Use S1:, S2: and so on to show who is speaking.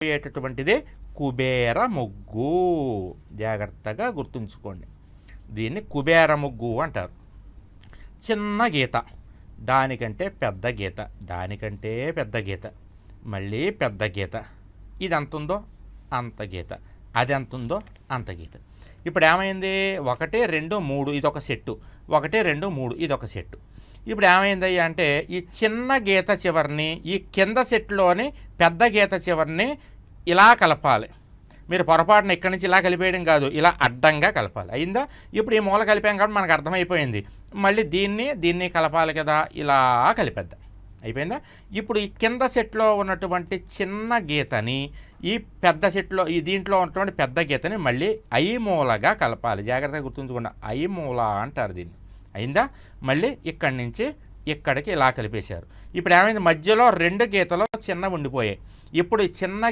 S1: పోయేటటువంటిదే కుబేర ముగ్గు. జాగ్రత్తగా గుర్తుంచుకోండి. దీన్ని కుబేర ముగ్గు అంటారు. చిన్న గీత. దానికంటే పెద్ద గీత. దానికంటే పెద్ద గీత. మళ్ళీ పెద్ద గీత. ఇది ఎంత ఉందో అంత గీత. అది ఎంత ఉందో అంత గీత. ఇప్పుడు ఏమైంది ఒకటి రెండు మూడు ఇది ఒక సెట్టు. ఒకటి రెండు మూడు ఇది ఒక సెట్టు. ఇప్పుడు ఏమైందయ్యా అంటే ఈ చిన్న గీత చివరిని ఈ కింద సెట్లోని పెద్ద గీత చివరిని ఇలా కలపాలి. మీరు పొరపాటున ఇక్కడి నుంచి ఇలా కలిపేయడం కాదు ఇలా అడ్డంగా కలపాలి. అయిందా? ఇప్పుడు ఈ మూల కలిపాం కాబట్టి మనకు అర్థమైపోయింది. మళ్ళీ దీన్ని దీన్ని కలపాలి కదా ఇలా కలిపేద్దాం. అయిపోయిందా? ఇప్పుడు ఈ కింద సెట్లో ఉన్నటువంటి చిన్న గీతని ఈ పెద్ద సెట్లో ఈ దీంట్లో ఉన్నటువంటి పెద్ద గీతని మళ్ళీ ఐ మూలగా కలపాలి. జాగ్రత్తగా గుర్తుంచుకోండి ఐ మూల అంటారు దీన్ని. అయిందా? మళ్ళీ ఇక్కడి నుంచి ఇక్కడికి ఇలా కలిపేశారు. ఇప్పుడు ఏమైంది? మధ్యలో రెండు గీతలు చిన్న ఉండిపోయాయి. ఇప్పుడు చిన్న